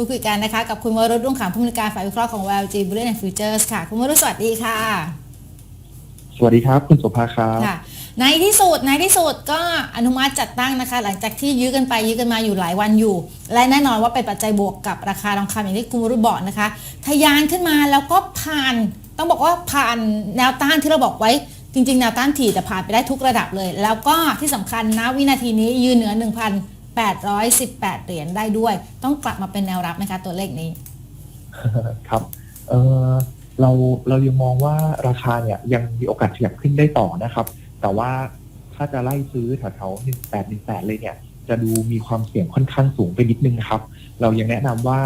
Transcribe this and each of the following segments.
พูดคุยกันนะคะ กับคุณวรุษรุ่งขำผู้อำนวยการฝ่ายวิเคราะห์ของ YLG Bullion and Futures ค่ะ คุณวรุษสวัสดีค่ะ สวัสดีครับ คุณโสภาครับค่ะในที่สุดในที่สุดก็อนุมัติจัดตั้งนะคะ หลังจากที่ยื้อกันไปยื้อกันมาอยู่หลายวันอยู่ และแน่นอนว่าเป็นปัจจัยบวกกับราคาทองคำอย่างที่คุณวรุษบอกนะคะทะยานขึ้นมาแล้วก็ผ่านต้องบอกว่าผ่านแนวต้านที่เราบอกไว้จริงๆแนวต้านถี่แต่ผ่านไปได้ทุกระดับเลย แล้วก็ที่สำคัญนะวินาทีนี้ยืนเหนือ 818 เหรียญได้ด้วย ต้องกลับมาเป็นแนวรับไหมคะตัวเลขนี้ ครับเออเราเรายังมองว่าราคาเนี่ยยังมีโอกาสขยับขึ้นได้ต่อนะครับ แต่ว่าถ้าจะไล่ซื้อแถวๆหนึ่งแปดหนึ่งแปดเลยเนี่ย จะดูมีความเสี่ยงค่อนข้างสูงไปนิดนึงครับ เรายังแนะนำว่า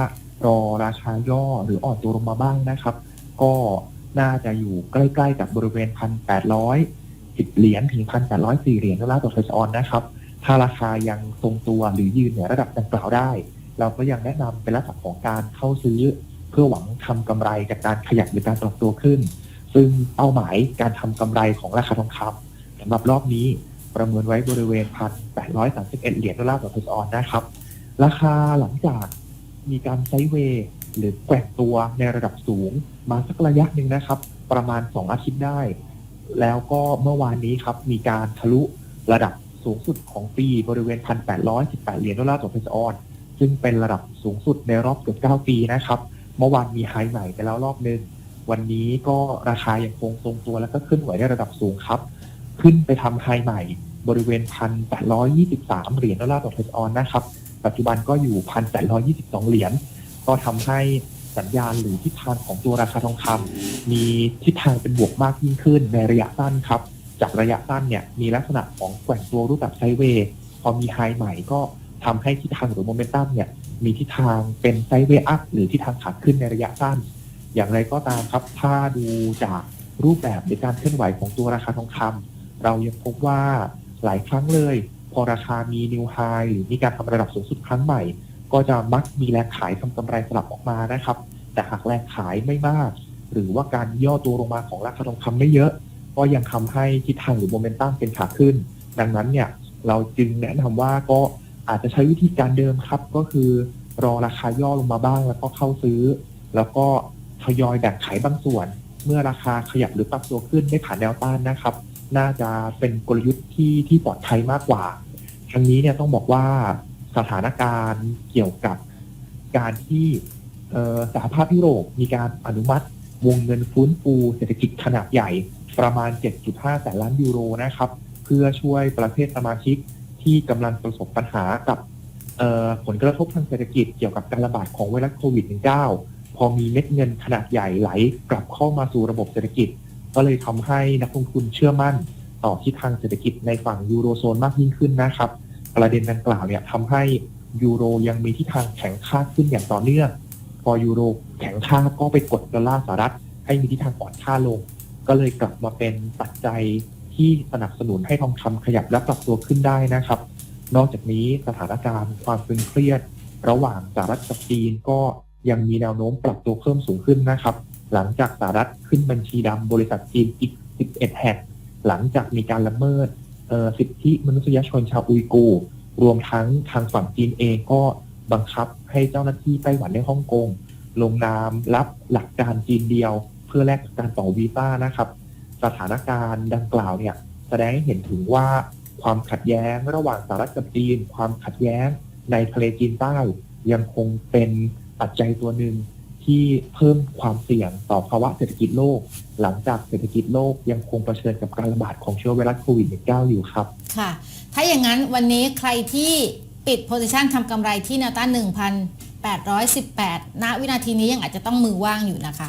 รอราคาย่อหรืออ่อนตัวลงมาบ้างนะครับ ก็น่าจะอยู่ใกล้ๆกับบริเวณพันแปดร้อยสิบเหรียญถึงพันแปดร้อยสี่เหรียญดอลลาร์ต่อเทรออนนะครับ ถ้าราคายังทรงตัวหรือยืนเหนือระดับดังกล่าวได้ เราก็ยังแนะนำเป็นลักษณะของการเข้าซื้อ เพื่อหวังทำกำไรจากการขยับหรือการปรับตัวขึ้น ซึ่งเป้าหมายการทำกำไรของราคาทองคำสำหรับรอบนี้ประเมินไว้บริเวณพันแปดร้อยสามสิบเอ็ดเหรียญดอลลาร์ต่อทออนนะครับ ราคาหลังจากมีการไซด์เวย์หรือแกว่งตัวในระดับสูง มาสักระยะหนึ่งนะครับ ประมาณ 2 อาทิตย์ได้ แล้วก็เมื่อวานนี้ครับ มีการทะลุระดับ สูงสุดของปีบริเวณ 1,818 เหรียญดอลลาร์ต่อออน ซึ่งเป็นระดับสูงสุดในรอบเกือบ 9 ปีนะครับ เมื่อวานมีไฮใหม่ไปแล้วรอบหนึ่งวันนี้ก็ราคายังคงทรงตัวแล้วก็ขึ้นไหวในระดับสูงครับ ขึ้นไปทำไฮใหม่บริเวณ 1,823 เหรียญดอลลาร์ต่อเทรออนนะครับ ปัจจุบันก็อยู่ 1,822 เหรียญ ก็ทำให้สัญญาณหรือทิศทางของตัวราคาทองคำมีทิศทางเป็นบวกมากยิ่งขึ้นในระยะสั้นครับ จากระยะสั้นเนี่ยมีลักษณะของแกว่งตัวรูปแบบไซเวย์พอมีไฮใหม่ก็ทำให้ทิศทางหรือโมเมนตัมเนี่ยมีทิศทางเป็นไซเวย์อัพหรือทิศทางขาขึ้นในระยะสั้น อย่างไรก็ตามครับ ถ้าดูจากรูปแบบในการเคลื่อนไหวของตัวราคาทองคำเรายังพบว่าหลายครั้งเลย พอราคามีนิวไฮหรือมีการทำระดับสูงสุดครั้งใหม่ ก็จะมักมีแรงขายทำกำไรสลับออกมานะครับ แต่หากแรงขายไม่มาก หรือว่าการย่อตัวลงมาของราคาทองคำไม่เยอะ ก็ยังทำให้ทิศทางหรือโมเมนตัมเป็นขาขึ้น ดังนั้นเนี่ยเราจึงแนะนำว่าก็อาจจะใช้วิธีการเดิมครับ ก็คือรอราคาย่อลงมาบ้าง แล้วก็เข้าซื้อ แล้วก็ทยอยแบ่งขายบางส่วน เมื่อราคาขยับหรือปรับตัวขึ้นไม่ผ่านแนวต้านนะครับ น่าจะเป็นกลยุทธ์ที่ที่ปลอดภัยมากกว่าทั้งนี้เนี่ยต้องบอกว่าสถานการณ์เกี่ยวกับการที่สหภาพยุโรปมีการอนุมัติวงเงินฟื้นฟูเศรษฐกิจขนาดใหญ่ ประมาณ 7.5 แสนล้านยูโรนะครับ เพื่อช่วยประเทศสมาชิกที่กำลังประสบปัญหากับผลกระทบทางเศรษฐกิจเกี่ยวกับการระบาดของไวรัสโควิด -19 พอมีเม็ดเงินขนาดใหญ่ไหลกลับเข้ามาสู่ระบบเศรษฐกิจ ก็เลยทำให้นักลงทุนเชื่อมั่น ต่อทิศทางเศรษฐกิจในฝั่งยูโรโซนมากยิ่งขึ้นนะครับ ประเด็นดังกล่าวเนี่ยทำให้ยูโรยังมีทิศทางแข็งค่าขึ้นอย่างต่อเนื่อง พอยูโรแข็งค่าก็ไปกดดอลลาร์สหรัฐให้มีทิศทางอ่อนค่าลง ก็เลยกลับมาเป็นปัจจัยที่สนับสนุนให้ทองคำขยับและปรับตัวขึ้นได้นะครับ นอกจากนี้สถานการณ์ความตึงเครียด ระหว่างสหรัฐกับจีนก็ยังมีแนวโน้มปรับตัวเพิ่มสูงขึ้นนะครับ หลังจากสหรัฐขึ้นบัญชีดำบริษัทจีนอีก 11 แห่งหลังจากมีการละเมิดสิทธิมนุษยชนชาวอุยกูรวมทั้งทางฝั่งจีนเองก็บังคับให้เจ้าหน้าที่ไต้หวันในฮ่องกง ลงนามรับหลักการจีนเดียว พื่อแลกกับการต่อวีซ่านะครับ สถานการณ์ดังกล่าวเนี่ยแสดงให้เห็นถึงว่าความขัดแย้งระหว่างสหรัฐกับจีน ความขัดแย้งในทะเลจีนใต้ยังคงเป็นปัจจัยตัวหนึ่งที่เพิ่มความเสี่ยงต่อภาวะเศรษฐกิจโลก หลังจากเศรษฐกิจโลกยังคงเผชิญกับการระบาดของเชื้อไวรัสโควิด -19 อยู่ครับ ค่ะ ถ้าอย่างนั้นวันนี้ใครที่ปิดโพซิชันทำกำไรที่แนวต้าน 1,818 ณ วินาทีนี้ยังอาจจะต้องมือว่างอยู่นะคะ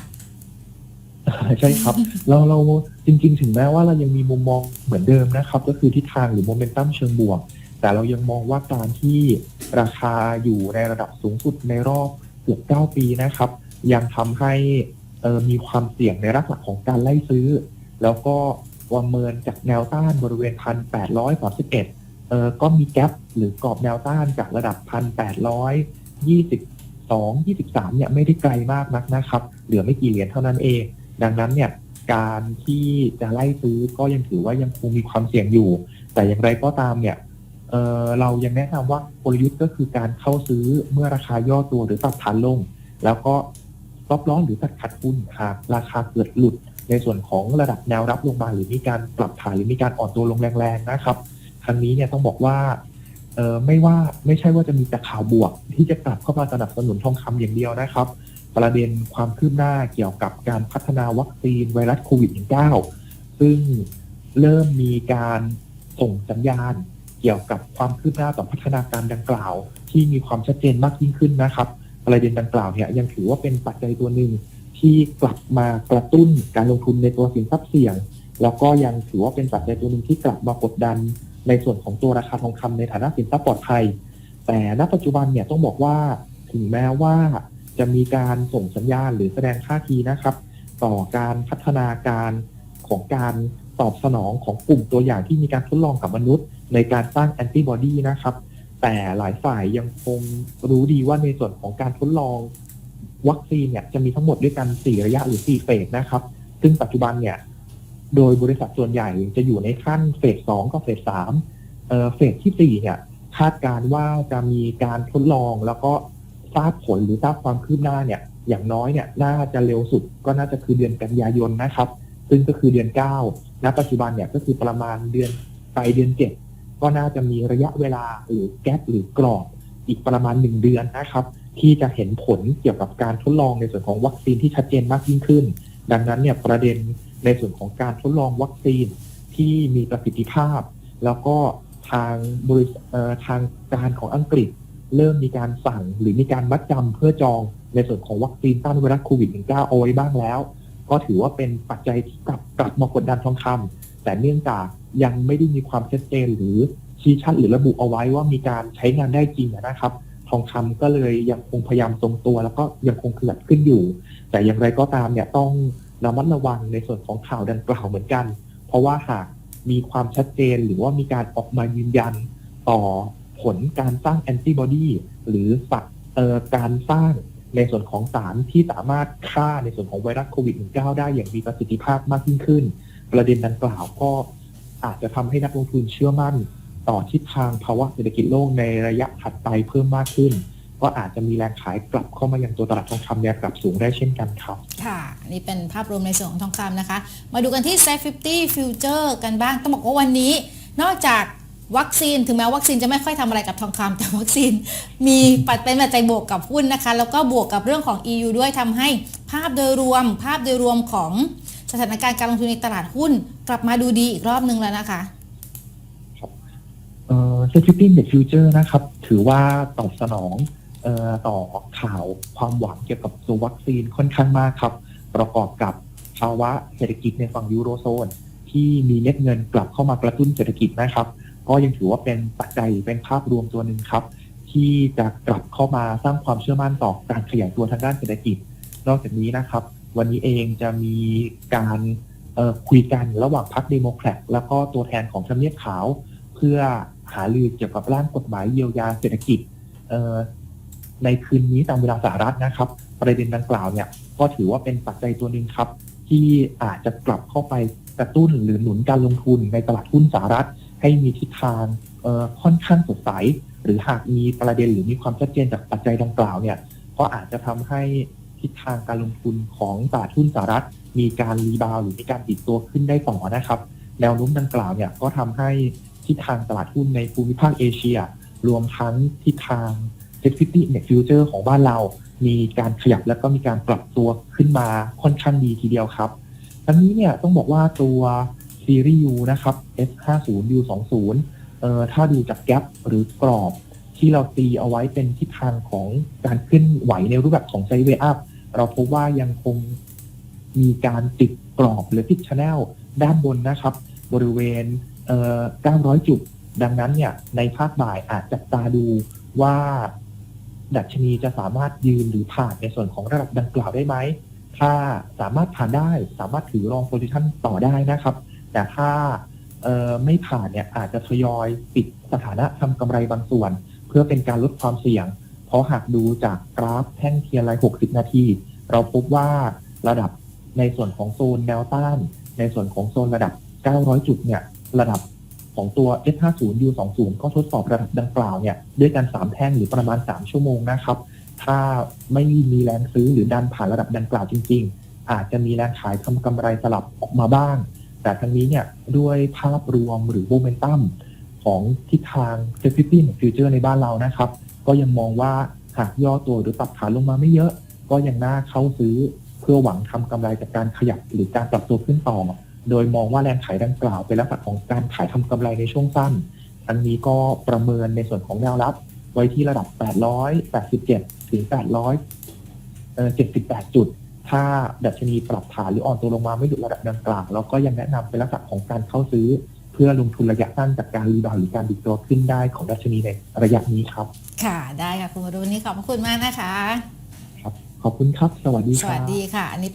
ใช่ครับ เราเราจริง ๆ ถึงแม้ว่าเรายังมีมุมมองเหมือนเดิมนะครับ ก็คือทิศทางหรือโมเมนตัมเชิงบวก แต่เรายังมองว่าการที่ราคาอยู่ในระดับสูงสุดในรอบเกือบ 9 ปีนะครับ ยังทำให้เอ่อมีความเสี่ยงในลักษณะของการไล่ซื้อ แล้วก็ประเมินจากแนวต้านบริเวณ1,831เอ่อก็มีแกลบหรือกรอบแนวต้านจากระดับ1,822 23เนี่ยไม่ได้ไกลมากนักนะครับ เหลือไม่กี่เหรียญเท่านั้นเอง ดังนั้นเนี่ยการที่จะไล่ซื้อก็ยังถือว่ายังคงมีความเสี่ยงอยู่ แต่อย่างไรก็ตามเนี่ยเเรายังแนะนำว่ากลยุทธ์ก็คือการเข้าซื้อเมื่อราคาย่อตัวหรือปรับฐานลง แล้วก็ซอฟล้อหรือตัดขัดทุนหากราคาเกิดหลุด ในส่วนของระดับแนวรับลงมาหรือมีการปรับฐานหรือมีการอ่อนตัวลงแรงๆนะครับครั้งนี้เนี่ยต้องบอกว่าไม่ว่าไม่ใช่ว่าจะมีแต่ข่าวบวกที่จะกลับเข้ามาสนับสนุนทองคำอย่างเดียวนะครับ ประเด็นความคืบหน้าเกี่ยวกับการพัฒนาวัคซีนไวรัสโควิด -19 ซึ่งเริ่มมีการส่งสัญญาณเกี่ยวกับความคืบหน้าต่อพัฒนาการดังกล่าว ที่มีความชัดเจนมากยิ่งขึ้นนะครับ ประเด็นดังกล่าวเนี่ยยังถือว่าเป็นปัจจัยตัวหนึ่งที่กลับมากระตุ้นการลงทุนในตัวสินทรัพย์เสี่ยง แล้วก็ยังถือว่าเป็นปัจจัยตัวหนึ่งที่กลับมากดดัน ในส่วนของตัวราคาทองคำในฐานะสินทรัพย์ปลอดภัย แต่ณปัจจุบันเนี่ยต้องบอกว่าถึงแม้ว่า จะมีการส่งสัญญาณหรือแสดงท่าทีนะครับ ต่อการพัฒนาการของการตอบสนองของกลุ่มตัวอย่างที่มีการทดลองกับมนุษย์ ในการสร้างแอนติบอดีนะครับ แต่หลายฝ่ายยังคงรู้ดีว่าในส่วนของการทดลองวัคซีนเนี่ยจะมีทั้งหมดด้วยกัน 4 ระยะหรือ 4 เฟสนะครับ ซึ่งปัจจุบันเนี่ย โดยบริษัทส่วนใหญ่จะอยู่ในขั้นเฟสสองกับเฟสสามเอ่อเฟสที่สี่เนี่ย คาดการณ์ว่าจะมีการทดลองแล้วก็ ทราบผลหรือทราบความคืบหน้าเนี่ย อย่างน้อยเนี่ยน่าจะเร็วสุดก็น่าจะคือเดือนกันยายนนะครับ ซึ่งก็คือเดือน9ณปัจจุบันเนี่ยก็คือประมาณเดือนไปเดือน7ก็น่าจะมีระยะเวลาหรือแก๊ปหรือกรอบอีกประมาณ1เดือนนะครับ ที่จะเห็นผลเกี่ยวกับการทดลองในส่วนของวัคซีนที่ชัดเจนมากยิ่งขึ้น ดังนั้นเนี่ยประเด็นในส่วนของการทดลองวัคซีนที่มีประสิทธิภาพ แล้วก็ทางบริษัทเอ่อทางการของอังกฤษ เริ่มมีการสั่งหรือมีการมัดจำเพื่อจองในส่วนของวัคซีนต้านไวรัสโควิด -19 เอาไว้บ้างแล้ว ก็ถือว่าเป็นปัจจัยที่กลับกลับมากดดันทองคำแต่เนื่องจากยังไม่ได้มีความชัดเจนหรือชี้ชัดหรือระบุเอาไว้ว่ามีการใช้งานได้จริงนะครับ ทองคำก็เลยยังคงพยายามทรงตัว แล้วก็ยังคงขยับขึ้นอยู่ แต่อย่างไรก็ตามเนี่ยต้องระมัดระวังในส่วนของข่าวดังกล่าวเหมือนกัน เพราะว่าหากมีความชัดเจนหรือว่ามีการออกมายืนยันต่อ ผลการสร้างแอนติบอดีหรือสักการสร้างในส่วนของสารที่สามารถฆ่าในส่วนของไวรัสโควิด -19 ได้อย่างมีประสิทธิภาพมากยิ่งขึ้น ประเด็นดังกล่าวก็อาจจะทำให้นักลงทุนเชื่อมั่น ต่อทิศทางภาวะเศรษฐกิจโลกในระยะถัดไปเพิ่มมากขึ้น ก็อาจจะมีแรงขายกลับเข้ามายังตัวตลาดทองคำแนวกลับสูงได้เช่นกันครับ ค่ะ นี่เป็นภาพรวมในส่วนของทองคำนะคะ มาดูกันที่ s ซฟ50 Future กันบ้าง ต้องบอกว่าวันนี้ นอกจาก วัคซีน ถึงแม้วัคซีนจะไม่ค่อยทำอะไรกับทองคำแต่วัคซีนมีปัดเป็นปัจจัยบวกกับหุ้นนะคะ แล้วก็บวกกับเรื่องของ EU ด้วยทำให้ภาพโดยรวม ภาพโดยรวมของสถานการณ์การลงทุนในตลาดหุ้น กลับมาดูดีอีกรอบนึงแล้วนะคะเอ่อ Security Index Future นะครับ ถือว่าตอบสนองเอ่อต่อข่าวความหวังเกี่ยวกับตัววัคซีนค่อนข้างมากครับ ประกอบกับภาวะเศรษฐกิจในฝั่งยูโรโซน ที่มีเม็ดเงินกลับเข้ามากระตุ้นเศรษฐกิจนะครับ ก็ยังถือว่าเป็นปัจจัยเป็นภาพรวมตัวหนึ่งครับ ที่จะกลับเข้ามาสร้างความเชื่อมั่นต่อการขยายตัวทางด้านเศรษฐกิจ นอกจากนี้นะครับ วันนี้เองจะมีการคุยกันระหว่างพรรคเดโมแครตแล้วก็ตัวแทนของทำเนียบขาว เพื่อหารือเกี่ยวกับร่างกฎหมายเยียวยาเศรษฐกิจในคืนนี้ตามเวลาสหรัฐนะครับ ประเด็นดังกล่าวเนี่ยก็ถือว่าเป็นปัจจัยตัวหนึ่งครับ ที่อาจจะกลับเข้าไปกระตุ้นหรือหนุนการลงทุนในตลาดหุ้นสหรัฐ ให้มีทิศทางค่อนข้างสดใส หรือหากมีประเด็นหรือมีความชัดเจนจากปัจจัยดังกล่าวเนี่ยก็อาจจะทำให้ทิศทางการลงทุนของตลาดหุ้นสหรัฐ มีการรีบาวหรือมีการติดตัวขึ้นได้ต่อนะครับ แนวโน้มดังกล่าวเนี่ยก็ทำให้ทิศทางตลาดหุ้นในภูมิภาคเอเชีย รวมทั้งทิศทาง Security Index Future ของบ้านเรา มีการขยับแล้วก็มีการปรับตัวขึ้นมาค่อนข้างดีทีเดียวครับ ทั้งนี้เนี่ยต้องบอกว่าตัว ซีรีส์ U นะครับ S50 U20 เอ่อถ้าดูจากแกลบหรือกรอบ ที่เราตีเอาไว้เป็นทิศทางของการขึ้นไหวในรูปแบบของไซเวย์อัพเราพบว่ายังคงมีการติดกรอบหรือติดชแนลด้านบนนะครับ บริเวณเอ่อ900 จุด ดังนั้นเนี่ยในภาคบ่ายอาจจะตาดูว่าดัชนีจะสามารถยืนหรือผ่านในส่วนของระดับดังกล่าวได้ไหม ถ้าสามารถผ่านได้สามารถถือรองโพซิชันต่อได้นะครับ แต่ถ้าไม่ผ่านเนี่ยอาจจะทยอยปิดสถานะทำกำไรบางส่วน เพื่อเป็นการลดความเสี่ยง เพราะหากดูจากกราฟแท่งเทียนราย 60 นาที เราพบว่าระดับในส่วนของโซนแนวต้าน ในส่วนของโซนระดับ 900 จุดเนี่ยระดับของตัว S50 U20 ก็ทดสอบระดับดังกล่าวเนี่ยด้วยกัน3แท่งหรือประมาณ 3 ชั่วโมงนะครับ ถ้าไม่มีแรงซื้อหรือดันผ่านระดับดังกล่าวจริง ๆ อาจจะมีแรงขายทำกำไรสลับออกมาบ้าง แต่ทั้งนี้เนี่ยด้วยภาพรวมหรือโมเมนตัมของทิศทางเซฟตี้ของฟิวเจอร์ในบ้านเรานะครับ ก็ยังมองว่าหากย่อตัวหรือปรับฐานลงมาไม่เยอะ ก็ยังน่าเข้าซื้อเพื่อหวังทำกำไรจากการขยับหรือการปรับตัวขึ้นต่อ โดยมองว่าแรงขายดังกล่าวเป็นลักษณะของการขายทำกำไรในช่วงสั้น อันนี้ก็ประเมินในส่วนของแนวรับ ไว้ที่ระดับ 887 ถึง8078 จุด ถ้าดัชนีปรับฐานหรืออ่อนตัวลงมาไม่หยุดระดับดังกล่าวเราก็ยังแนะนำเป็นลักษณะของการเข้าซื้อ เพื่อลงทุนระยะสั้นจากการรีบาวด์หรือการดิดตัวขึ้นได้ของดัชนีในระยะนี้ครับ ค่ะได้ค่ะคุณวรุณนี่ขอบพระคุณมากนะคะ ครับ ขอบคุณครับ สวัสดีสครับวัสดีค่ะอันนี้